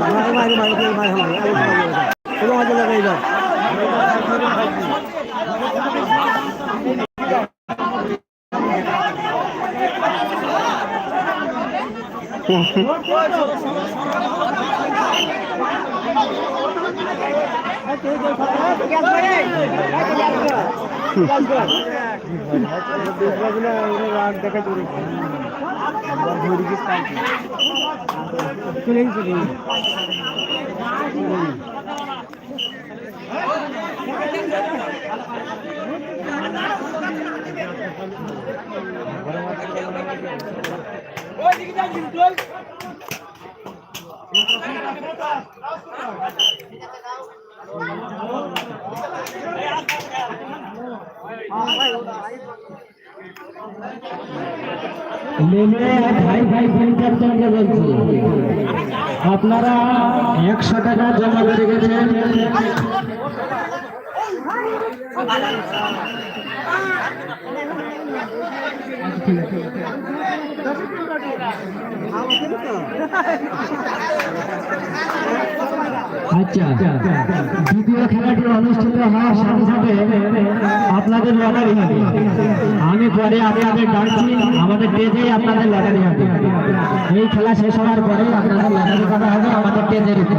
हमारे हमारे हमारे के हमारे हमारे अलग अलग चलो आज लगा इधर রাগ দেখা চলেছে চলে গেছে Thank you. নেমে ভাই ভাই বলছি। আপনারা একশো টাকা জমা করে গেছেন। আচ্ছা দ্বিতীয় খেলাটি অনুষ্ঠিত আপনাদের আমি পরে আপনাদের ডাকছি আমাদের স্টেজে আপনাদের লটারি হবে। এই খেলা শেষ হওয়ার পরে আপনাদের লটারি করা হবে, আমাদের স্টেজের উপর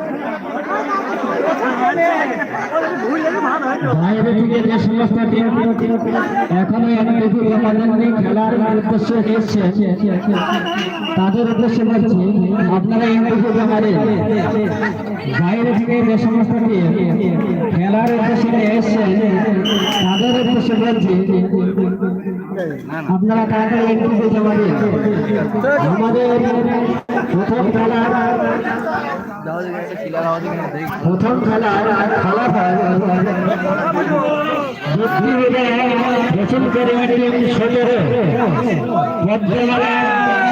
বাইরে থেকে যে সমস্ত এখনও খেলার উদ্দেশ্যে এসছে। তাদের উদ্দেশ্যে বলছি, আপনারা একটু জমা দিন বাইরে থেকে যে সমস্ত খেলার উদ্দেশ্যে এসছে, তাদের উদ্দেশ্যে বলছি, আপনারা তাড়াতাড়ি একটু জমা আমাদের প্রথম খেলার প্রথম খেলার ফলাফল সতেরো পদ্মমালা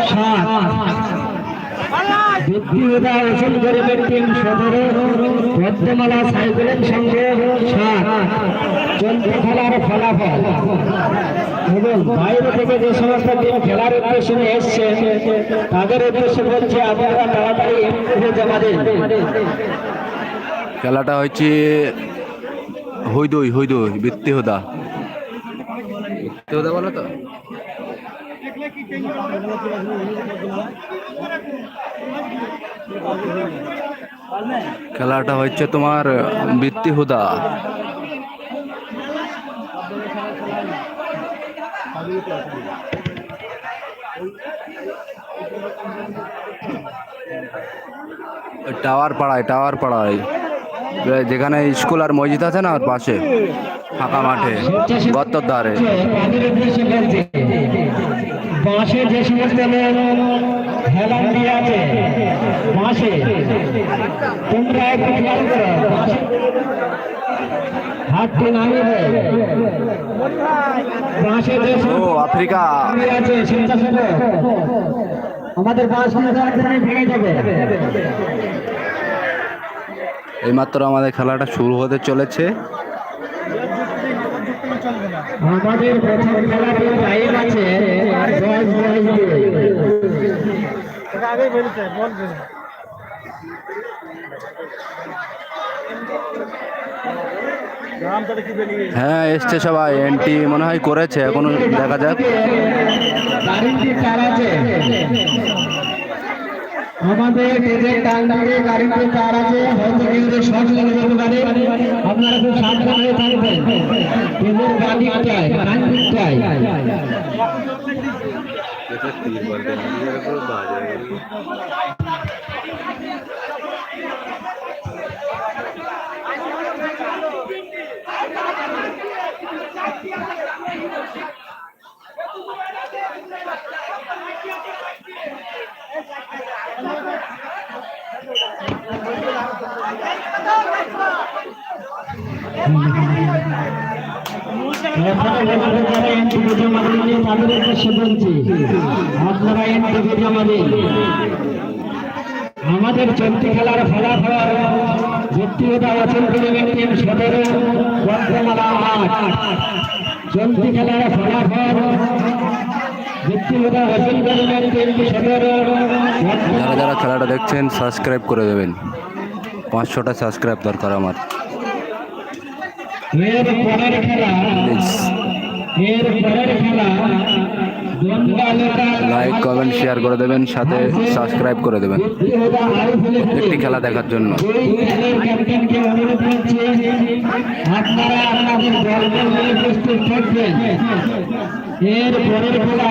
সাত টিম পদ্মমালা সাইকেলের সঙ্গে সাত। চলতি খেলার ফলাফল। এবং বাইরে থেকে যে সমস্ত টিম খেলার উদ্দেশ্যে এসছে তাদের উদ্দেশ্যে বলছে আপনারা তাড়াতাড়ি জমা দিন। খেলাটা হচ্ছে হইদই হইদই বৃত্তি হোদা। বৃত্তি হোদা বলো তো? খেলাটা হচ্ছে তোমার বৃত্তি হুদা। টাওয়ার পাড়ায় টাওয়ার পাড়ায় যেখানে স্কুল আর মসজিদ আছে না পাশে, ফাঁকা মাঠে, গত্তর ধারে। যে সমস্ত আছে বাঁশে তোমরা একটু খেয়াল করো। হাতটি নামিয়ে ও আফ্রিকা। আছে স্বেচ্ছাসেবক আমাদের একদিনে ভেঙে যাবে। এইমাত্র আমাদের খেলাটা শুরু হতে চলেছে। আমাদের প্রথম খেলাটি টাইম আছে। দশ দশ দুই হ্যাঁ এসছে সবাই এন্ট্রি মনে হয় করেছে এখনও দেখা যাক। আমাদের নিজের গাড়িতে কার আছে হয়তো কেউ শর্ট লেগে যেতে পারে। আপনারা খুব সাবধান হয়ে থাকবেন। নিজের দিকটায় বলতে আমাদের চলতি খেলার ফলাফল ব্যক্তিগত অচল টুর্নামেন্ট সতেরো আট। চলতি খেলার ফলাফল ব্যক্তিগত সতেরো যারা যারা খেলাটা দেখছেন সাবস্ক্রাইব করে দেবেন। পাঁচশোটা সাবস্ক্রাইব দরকার আমার। এর পরের খেলা এর পরের খেলা লাইক কমেন্ট শেয়ার করে দেবেন সাথে সাবস্ক্রাইব করে দেবেন। প্রত্যেকটি খেলা দেখার জন্য। আপনারা নিয়ে প্রস্তুত থাকবেন এর পরের খেলা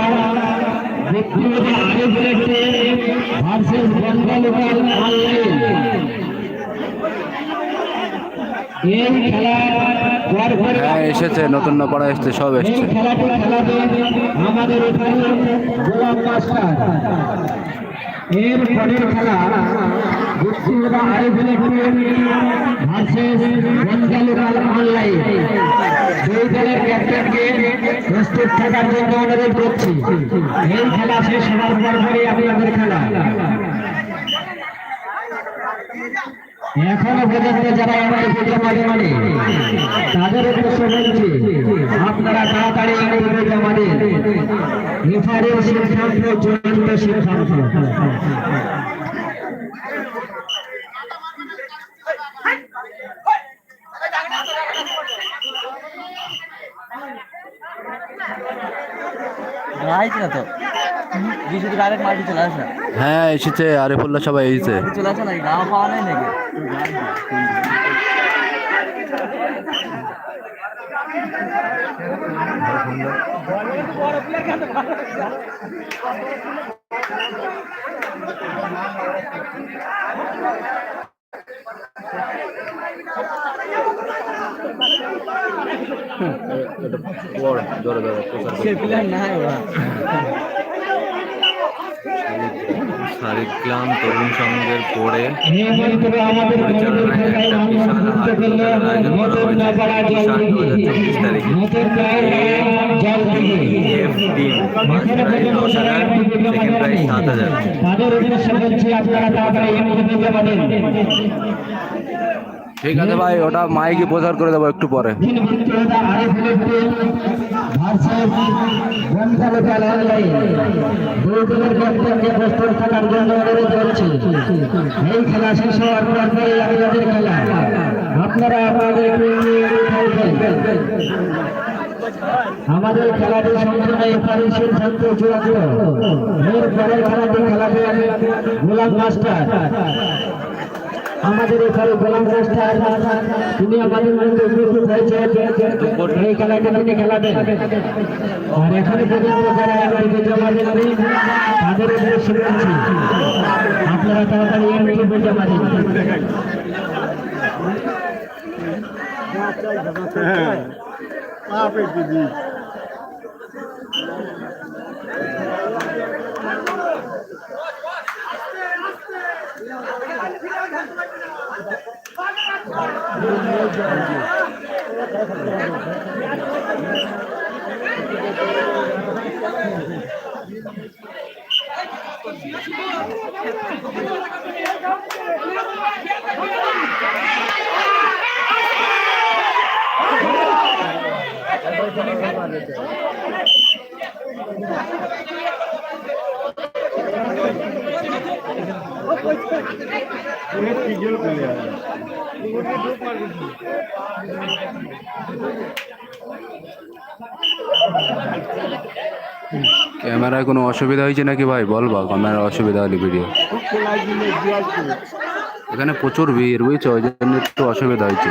ব্যক্তিগত আইপিএল ভার্সেস বেঙ্গল অনলাইন এই খেলা হ্যাঁ এসেছে নতুন নপাড়া এসছে সব এসছে। খেলাটি খেলাবে আমাদের এখানে গোলাম মাস্টার। এর পরের খেলা জন্য অনুরোধ করছি। এই খেলা শেষ হওয়ার পরপরই আপনাদের খেলা। এখনও পর্যন্ত যারা এমআইপি জমা দেননি তাদের উদ্দেশ্য বলছি, আপনারা তাড়াতাড়ি সিদ্ধান্ত চূড়ান্ত সিদ্ধান্ত আইছে না তো? দুশো ডাইরেক্ট মাটি চলে আসে হ্যাঁ এসেছে আরিফুল্লাহ সবাই এসেছে। চলে আসে নাকি? গাঁও পাওয়া নাই নাকি? সে প্লেয়ার নাই ওরা শারিকলাম তরুণ সংঘের পরে নিয়মিত আমাদের কমিটির খেলায় অংশগ্রহণ করলে নতুন নপাড়া জল দিকে নতুন জল দিকে এফ টিম ফার্স্ট প্রাইজ দশ হাজার সেকেন্ড প্রাইজ সাত হাজার ঠিক আছে ভাই, ওটা মাইকে প্রচার করে দেবো একটু পরে। এই খেলা শেষ খেলা আপনারা আমাদের খেলাটি সম্পূর্ণ পরের খেলাটি গোলাম মাস্টার। আমাদের এখানে গোলাম রাস্তার তিনি আমাদের মধ্যে উপস্থিত হয়েছে এই খেলাটা তিনি খেলাবেন। আর এখানে পর্যন্ত যারা এমনকি জমা দেন তাদের উপরে শুনেছি আপনারা তাড়াতাড়ি এমনকি জমা দেন হ্যাঁ। Thank you. ক্যামেরায় কোনো অসুবিধা হয়েছে নাকি ভাই? বলবা ক্যামেরার অসুবিধা হলে ভিডিও এখানে প্রচুর ভিড়, বুঝছ? ওই জন্য একটু অসুবিধা হয়েছে।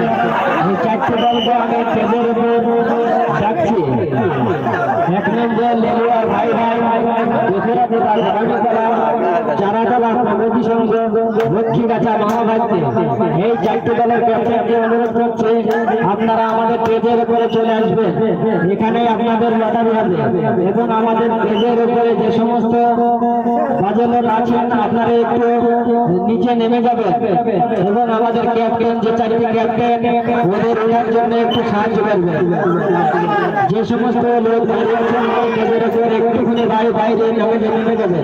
দলকে আমি স্টেজের উপর ডাকছি এক নম্বর লেলুয়া ভাই ভাই দোসরা জেলা ধরণী আপনারা আমাদের স্টেজের উপরে চলে আসবেন। এখানে আপনাদের লটারি হবে। এবং আমাদের স্টেজের উপরে যে সমস্ত আছেন, আপনারা একটু নিচে নেমে যাবেন। এবং আমাদের ক্যাপ্টেন, যে চারটি ক্যাপ্টেন, ওদের ওঠার জন্য একটু সাহায্য করবেন। যে সমস্ত লোক একটুখানি বাইরে বাইরে নেমে যাবে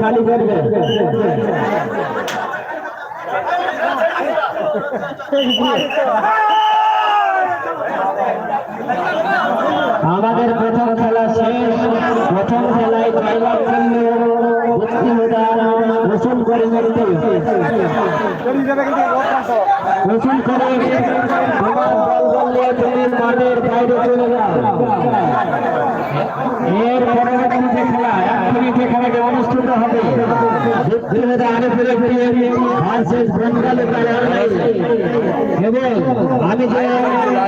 খালি করবেন আমাদের প্রথম খেলা শেষ। প্রথম খেলায় রসুল করে এর পরবর্তীতে অনুষ্ঠিত হবে। এবং আমি যে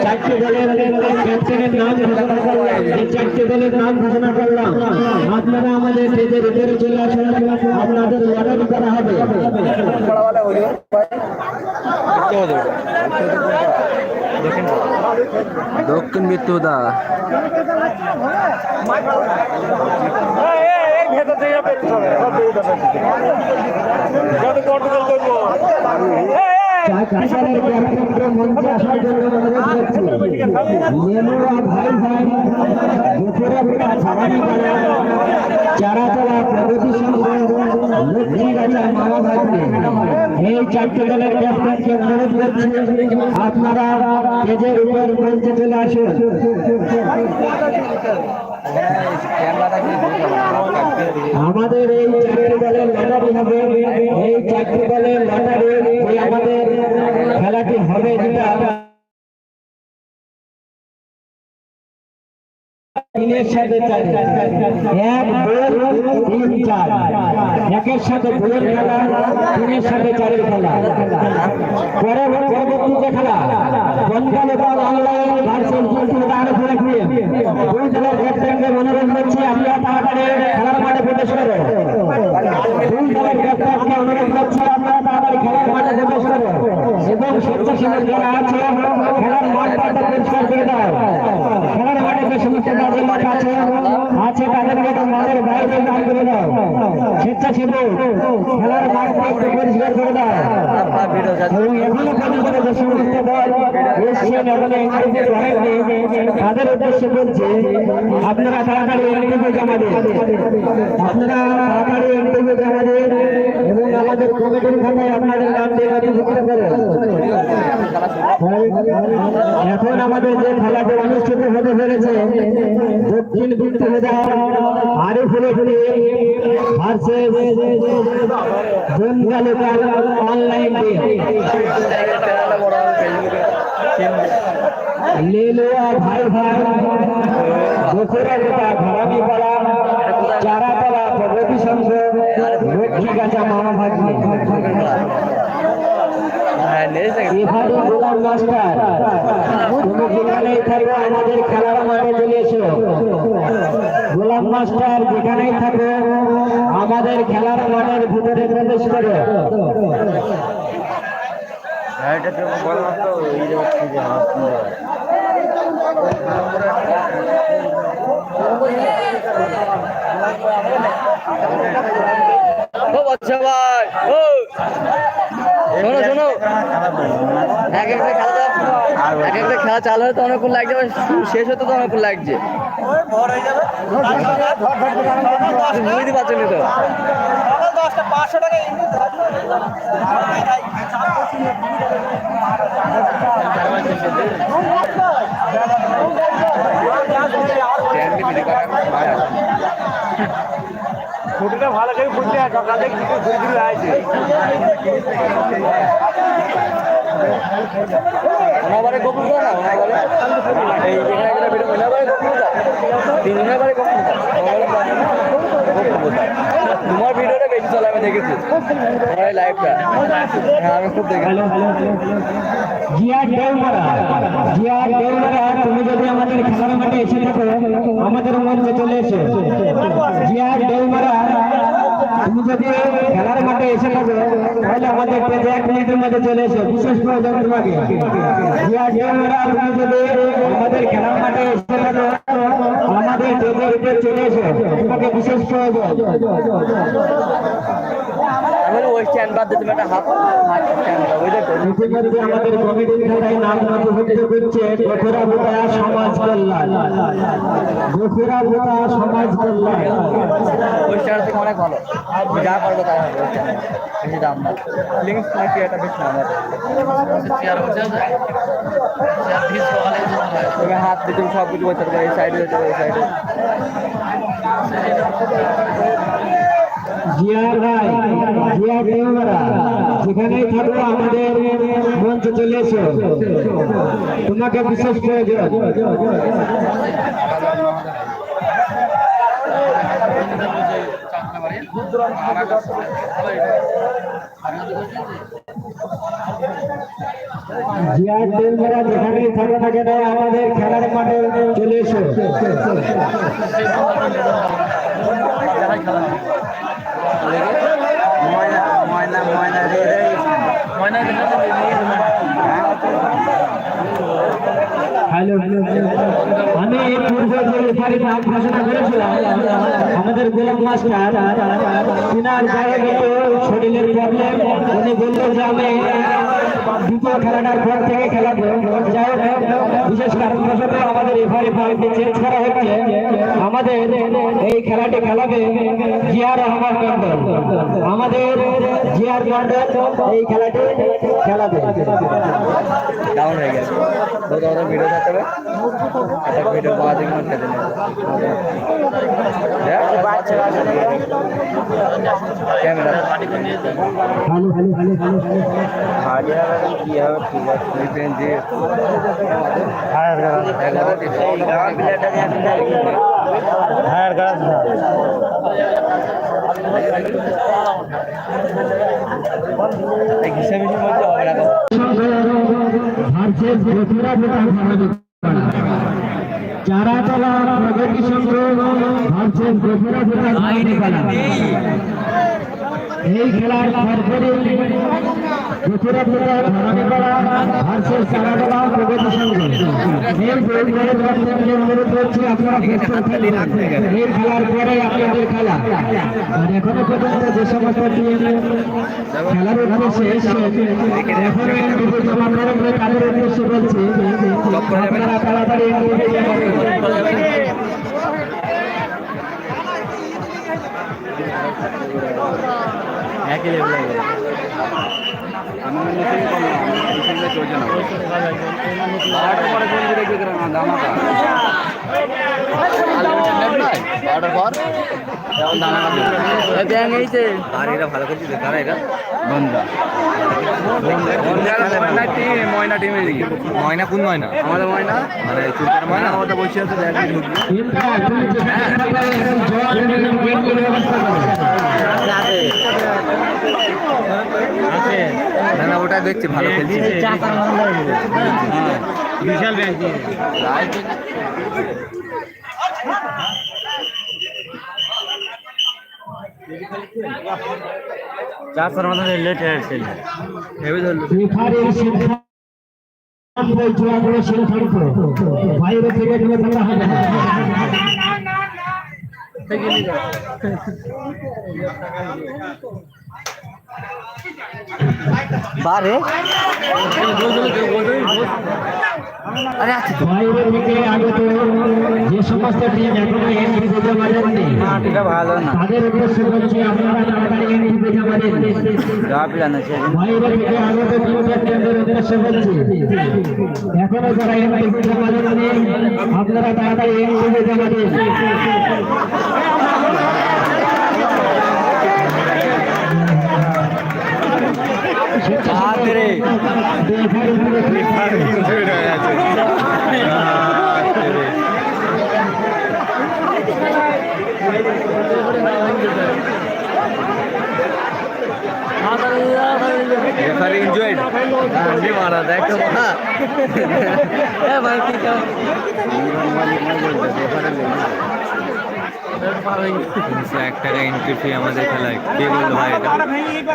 চারটি দলের ক্যাপ্টেনের নাম ঘোষণা করলাম যে চারটি দলের নাম ঘোষণা করলাম আপনারা আমাদের স্টেজের উপরে চলে আপনাদের লটারি করা হবে। দক্ষিণ বিত্তুদা চারাতলা প্রগতি লক্ষ্মীগাছা মামা ভাগ্নে এই চারটি দলের ক্যাপ্টেনকে অনুরোধ করছি আপনারা স্টেজের উপর মঞ্চে চলে আসুন আমাদের এই চাকরি দলের লটারি হবে, এই চাকরি দলের লটারি আমাদের খেলাটি হবে, যেটা সাথে এক তিন চার একের সাথে দুয়ের খেলা, তিনের সাথে চারের খেলা। পরে খেলা দুই দলের ক্যাপ্টেনকে অনুরোধ করছি আপনারা তাড়াতাড়ি খেলার মাঠে করছি করো এবং স্বেচ্ছাসেবক খেলার সমস্ত মাঠ আছে। বাইরে দান করে দাও স্বেচ্ছাসেবক, খেলার একটু পরিষ্কার করে দাও। এবং এখনও পর্যন্ত যে সমস্ত দল তাদের উদ্দেশ্যে বলছে, আপনারা তাড়াতাড়ি এন্ট্রিতে জমা দিন। আপনারা তাড়াতাড়ি জমা দিন এবং আমাদের কমিটির আপনাদের নাম দিয়ে এখন আমাদের যে খেলাটি অনুষ্ঠিত হতে পেরেছে দক্ষিণ বিদ্যুৎ আরিফুল ভার্সেস বঙ্গালিকার অনলাইন লেলুয়া ভাই ভাই দোসরা যেটা ঘরামি পাড়া চারাতলা প্রগতি সংঘ লক্ষ্মী গাছা মামা ভাগ্নে গোলাম মাস্টার যেখানেই থাকো, আমাদের খেলার মাঠে চলে মাস্টার, যেখানেই থাকো, আমাদের খেলার মাঠের ভিতরে প্রবেশ করো। ও বাচ্চা ভাই ও শোনো শোনো এক একটা খেলা তো এক একটা খেলা চালু হতে অনেকক্ষণ লাগছে শেষ হতে তো অনেকক্ষণ লাগছে বুঝতে পারছেন তো ছুটিটা ভালো করে ফুটতে সকাল কিছু ঘুরে ঘুরে আছে ওনাবারে গোপুর না ওনাবারে এই যেখানে একটা ভিডিও ওনাবারে গোপুর তিন ওনাবারে গোপুর গোপুর তোমার ভিডিওটা বেশি চলে আমি দেখেছি। তোমার এই লাইভটা হ্যাঁ আমি খুব দেখেছি। হ্যালো হ্যালো জিয়া দেওমারা জিয়া দেওমারা তুমি যদি আমাদের খেলার মাঠে এসে থাকো আমাদের মঞ্চে চলে এসো। জিয়া দেওমারা তুমি যদি খেলার মাঠে এসে থাকো তাহলে আমাদের পেজে এক মিনিটের মধ্যে চলে এসো, বিশেষ প্রয়োজন তোমাকে। তুমি যদি আমাদের খেলার মাঠে এসে থাকো আমাদের চলে এসো, তোমাকে বিশেষ প্রয়োজন। আমি ওই স্ট্যান্ড বাদ দিয়ে তুমি একটা হাফ স্ট্যান্ড ওই দেখো ইতিমধ্যে আমাদের কমিটির খাতায় নাম নথিভুক্ত করছে সমাজ কল্যাণ। সমাজ কল্যাণ। ওই স্ট্যান্ড থেকে অনেক ভালো। যা পারবে তাই হবে বেশি দাম না। লিঙ্ক নাকি এটা বেশি দাম? আছে। তুমি হাত দিয়ে তুমি সব কিছু করতে পারবে এই সাইডে যেতে পারবে এই সাইডে জিয়ার ভাই, জিয়া দেওয়ারা, যেখানেই থাকো আমাদের মঞ্চে চলে এসো। তোমাকে বিশেষ প্রয়োজন। জিয়া দেওয়ারা যেখানেই থাকো না কেন, আমাদের খেলার মাঠে চলে এসো। হ্যালো আমি পূর্বে যে রেফারি নাম ঘোষণা করেছিলাম। আমাদের গোলাম মাস্টার, তিনার জায়গায় শরীরের প্রবলেম উনি বলল যে আমি দ্বিতীয় খেলাটার পর থেকে খেলাবো যাই বিশেষ কারণবশত আমাদের রেফারি পয়েন্টে চেঞ্জ করা হচ্ছে আমাদের এই খেলাটি খেলাবে জিয়া রহমান মন্ডল আমাদের জিয়ার মন্ডল এই খেলাটি খেলাবে ডাউন হয়ে গেছে তো তোমাদের ভিডিও থাকতে একটা ভিডিও পাওয়া কিনা খেতে camera hello hello hello hello hello কি হবে ঠিক আছে দুই পেন দিয়ে এগারো প্লেয়ারটা হ্যাঁ গাছ হিসাবে মধ্যে হবে না ভার্সেস বথুরা ভোটার চারাতলা প্রগতি সংঘ ভার্সেস বথুরা ভোটার এই খেলার সরকারি বথুরা ভোটার ধরণীপাড়া ভার্সেস চারাতলা প্রগতি সংঘ এই দুই অনুরোধ করছি আপনারা প্রস্তুত থাকুন। এই খেলার পরে আপনাদের খেলা। আর এখনও পর্যন্ত যে সমস্ত খেলার উদ্দেশ্যে এখনও লেভেল মিশিংটা চলছে না বারোটার পরে জলদি দেখবি কেন দামাকা বারোটার পর ব্যাং এইছে আর এরা ভালো করছে কারা এরা বন্ধা ময়না কোন ময়না আমাদের ময়না মানে চুলকার ময়না আমাদের বসে আছে দেখবি না না ওটা দেখছি ভালো খেলছে। বিশাল ব্যাংক লেট ধরলো। সিদ্ধান্ত বাইরে থেকে হবে না বারে? আরে আছে তো থেকে আগত যে সমস্ত টিম এখনও এন্ট্রি পেতে পারেননি এটা ভালো না তাদের উদ্দেশ্যে বলছি আপনারা তাড়াতাড়ি এন্ট্রি পেতে পারেন গা পিলানো আছে বাইরে থেকে আগত টিম ক্যাপ্টেনদের উদ্দেশ্যে বলছি এখনও যারা এন্ট্রি পেতে পারেননি আপনারা তাড়াতাড়ি এন্ট্রি পেতে পারেন হাতে রে রেফারি এনজয়েড আন্ডি মারা দেখ তো মা এ ভাই কি কা এক টাকা এন্ট্রি ফি আমাদের খেলায় কে বলল ভাই এটা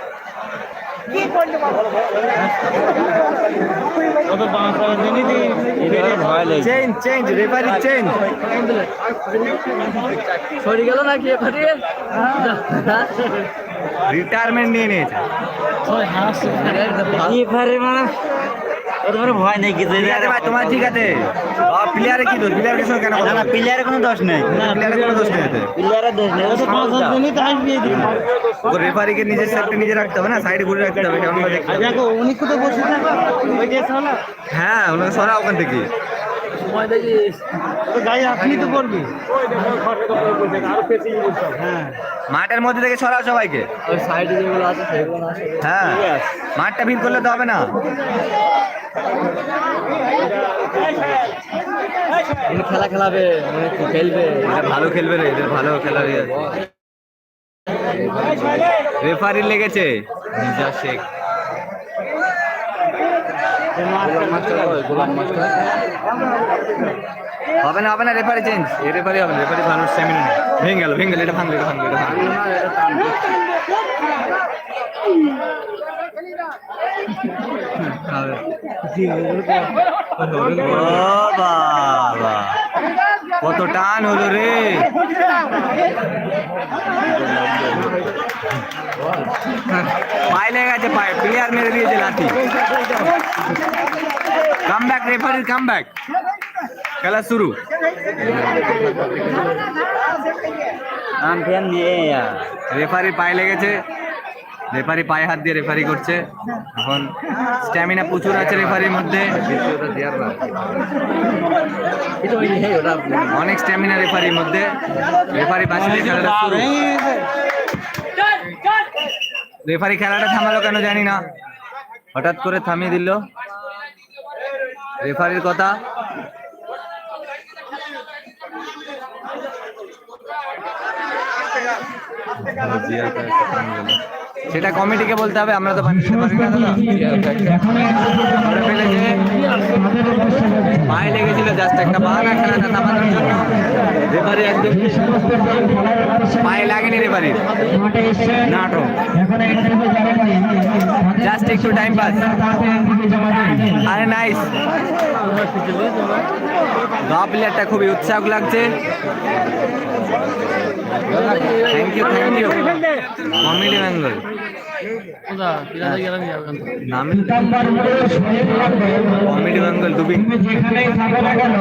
চেঞ্জ চেঞ্জ রেফারি চেঞ্জ সরে গেল নাকি রিটায়ারমেন্ট নিয়ে নিয়েছে। মানে ওদের ভয় নেই কিছু। আরে ভাই তোমার ঠিক আছে। প্লেয়ারে কি দোষ? প্লেয়ারের সঙ্গে কেন কথা প্লেয়ারে কোনো দোষ নেই। প্লেয়ারে কোনো দোষ নেই। প্লেয়ারের দোষ নেই। ও তো পাঁচ সাত দিনই টাইম দিয়ে দিল ও রেফারিকে নিজের সেফটি নিজে রাখতে হবে না সাইডে ঘুরে রাখতে হবে কেমন দেখতে হবে। দেখো উনি কোথাও বসে থাকো? ওই যে সালা হ্যাঁ ওনাকে সরা ওখান থেকে। সময় তো গাড়ি আপনি তো করবি মাঠের মধ্যে থেকে সরাও সবাইকে। ওই সাইডে যেগুলো আছে সেগুলো হ্যাঁ। মাঠটা ভিড় করলে তো হবে না। খেলা খেলাবে খেলবে। এটা ভালো খেলবে রে এদের ভালো ইয়ে রেফারি লেগেছে। নিজা শেখ। হবে না হবে না রেফারি চেঞ্জ এ রেফারি হবে না রেফারি ভালো সেমিনার ভেঙে গেল ভেঙে গেল, এটা ভাঙলো এটা ভাঙলো এটা ভাঙলো। বাবা কত টান হলো রে। পায়ে লেগে গেছে পায়ে প্লেয়ার মেরে দিয়েছে লাঠি। কাম ব্যাক রেফারির কাম ব্যাক খেলা শুরু। রেফারি পায়ে লেগেছে। রেফারি পায়ে হাত দিয়ে রেফারি করছে। এখন স্ট্যামিনা প্রচুর আছে রেফারির মধ্যে। অনেক স্ট্যামিনা রেফারির মধ্যে। রেফারি রেফারি খেলাটা থামালো কেন জানি না। হঠাৎ করে থামিয়ে দিল। রেফারির কথা। সেটা কমিটিকে বলতে হবে, আমরা তো না। পায়ে লেগেছিল জাস্ট একটা বাহানা খেলাটা থামানোর জন্য। রেফারি একদম পায়ে লাগেনি রেফারির নাটক। জাস্ট একটু টাইম পাস আরে নাইস গা প্লেয়ারটা খুবই উৎসাহ লাগছে। Thank you thank you comedy নামে সিতম্বর মোড়ে শহীদ লাগবে কমেডি বেঙ্গল দুবিং যেখানেই থাকো না কেন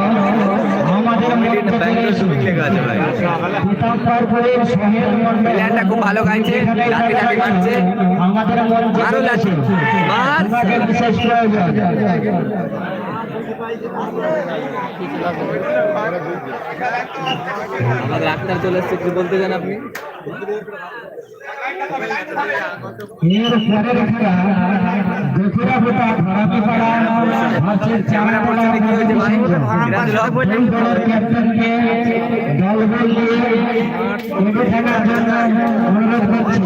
আমাদের বেঙ্গল দুবিং লেখা আছে ভাই সিতম্বর মোড়ে শহীদ মন্ডল প্লেয়ারটা খুব ভালো গাইছে লাঠি লাঠি মারছে আমাদের মঞ্চে লাঠি মার বিশেষ প্রয়োজন আমার ডাক্তার চলে এসছে কি বলতে চান আপনি এর পরের খেলা গথুরা ভোটা ভারতী পাড়া ভার্সেস ক্যামেরা পরিস্থিতি কি হয়েছে ভাই সিরাজুল দলের ক্যাপ্টেনকে দলবল নিয়ে এগিয়ে থাকার জন্য অনুরোধ করছি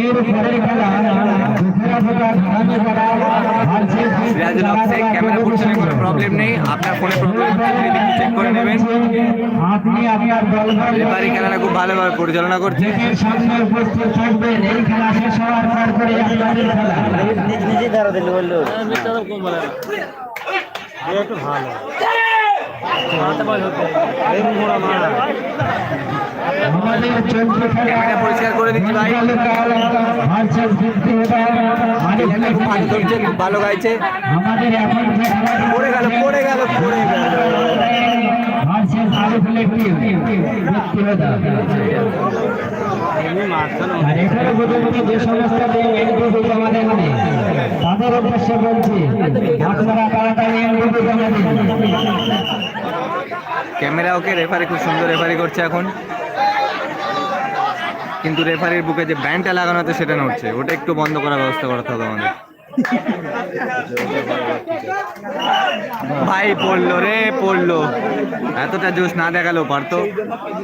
এর পরের খেলা সিরাজুল হক শেখ ক্যামেরা পোর্শনে কোনো প্রবলেম নেই। আপনার ফোনে প্রবলেম চেক করে নেবেন। আপনি আপনার দল রেফারি খেলাটা খুব ভালোভাবে পরিচালনা করছে। গেটের সামনে উপস্থিত থাকবেন। এই খেলা শেষ হওয়ার পর করে আপনাদের খেলা। নিজ ধারা দিলে বলল। খেলা ক্যামেরা পরিষ্কার করে দিচ্ছি ভাই। ভার্সেস ফিফটি খুব ভালো ধরছে ভালো গাইছে পড়ে গেল পড়ে গেল পড়ে গেল। ভার্সেস আর এখানে পর্যন্ত যে সমস্ত জমা তাদের উদ্দেশ্যে বলছি আপনারা তাড়াতাড়ি এনপিপি জমা দিন। ক্যামেরা ওকে রেফারি খুব সুন্দর রেফারি করছে এখন। কিন্তু রেফারির বুকে যে ব্যান্ডটা লাগানো আছে সেটা নড়ছে। ওটা একটু বন্ধ করার ব্যবস্থা করতে হবে আমাদের। ভাই পড়ল রে, পড়ল। এতটা জোশ না দেখালেও পারতো।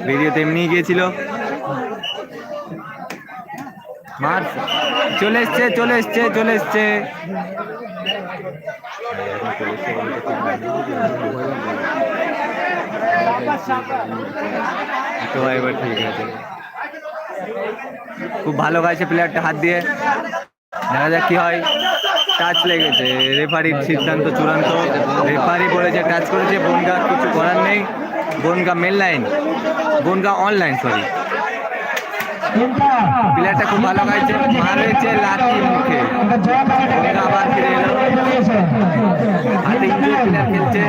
ভিডিওতে এমনি গিয়েছিল। চলে এসছে চলে এসছে চলে এসছে। তো এবার ঠিক আছে। খুব ভালো গাইছে প্লেয়ারটা হাত দিয়ে। দেখা যাক কি হয়। টাচ লেগেছে। রেফারির সিদ্ধান্ত চূড়ান্ত। রেফারি বলেছে টাচ করেছে। বনগা কিছু করার নেই। Bongaon main line Bongaon online sorry প্লেয়ারটা খুব ভালো গাইছে। মারেছে লাঠি মুখে। আবার ফিরে এলো। হাতে খেলছে।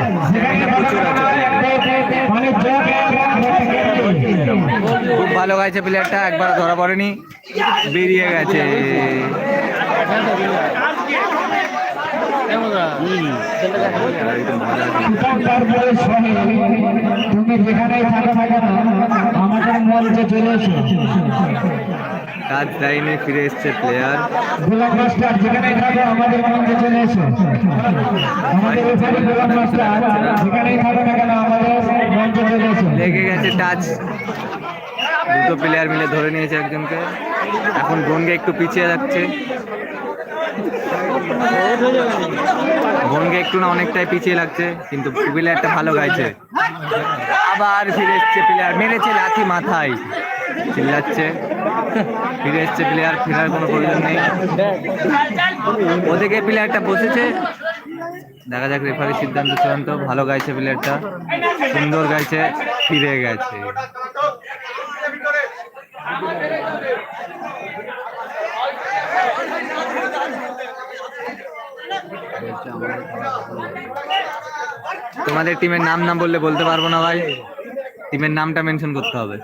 প্রচুর আছে ভালো গাইছে প্লেয়ারটা একবার ধরা পড়েনি, বেরিয়ে গেছে। কাজ লাইনে ফিরে এসছে প্লেয়ার মঞ্চে লেগে গেছে টাচ দুটো প্লেয়ার মিলে ধরে নিয়েছে একজনকে। এখন বনগে একটু পিছিয়ে যাচ্ছে। বনগে একটু না অনেকটাই পিছিয়ে লাগছে, কিন্তু প্লেয়ারটা ভালো গাইছে। আবার ফিরে এসছে প্লেয়ার মেরেছে লাথি মাথায়। চিল্লাচ্ছে। ফিরে এসছে প্লেয়ার ফেরার কোনো প্রয়োজন নেই। ওদিকে প্লেয়ারটা বসেছে। দেখা যাক রেফারির সিদ্ধান্ত চূড়ান্ত। ভালো গাইছে প্লেয়ারটা সুন্দর গাইছে, ফিরে গেছে। তোমাদের টিমের নাম নাম বললে বলতে পারব না ভাই। টিমের নামটা মেনশন করতে হবে।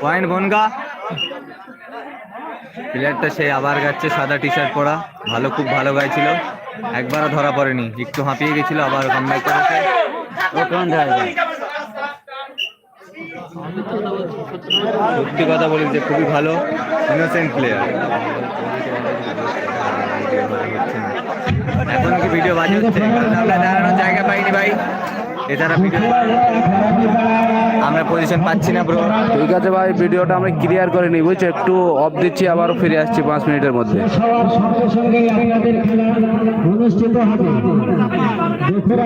পয়েন্ট বনগা প্লেয়ারটা সে আবার গাচ্ছে সাদা টি শার্ট পরা। ভালো খুব ভালো গাইছিল। একবারও ধরা পড়েনি। একটু হাঁপিয়ে গেছিল আবার কামব্যাক করেছে। সত্যি কথা বলি যে খুবই ভালো ইনোসেন্ট প্লেয়ার এখন কি ভিডিও বাজে হচ্ছে? আমরা দাঁড়ানোর জায়গা পাইনি ভাই। এছাড়া ভিডিও আমরা পজিশন পাচ্ছি না ব্রো ঠিক আছে ভাই ভিডিওটা আমরা ক্লিয়ার করে নিই বুঝছ? একটু অফ দিচ্ছি আবারও ফিরে আসছি পাঁচ মিনিটের মধ্যে। অনুষ্ঠিত হবে। দুপুর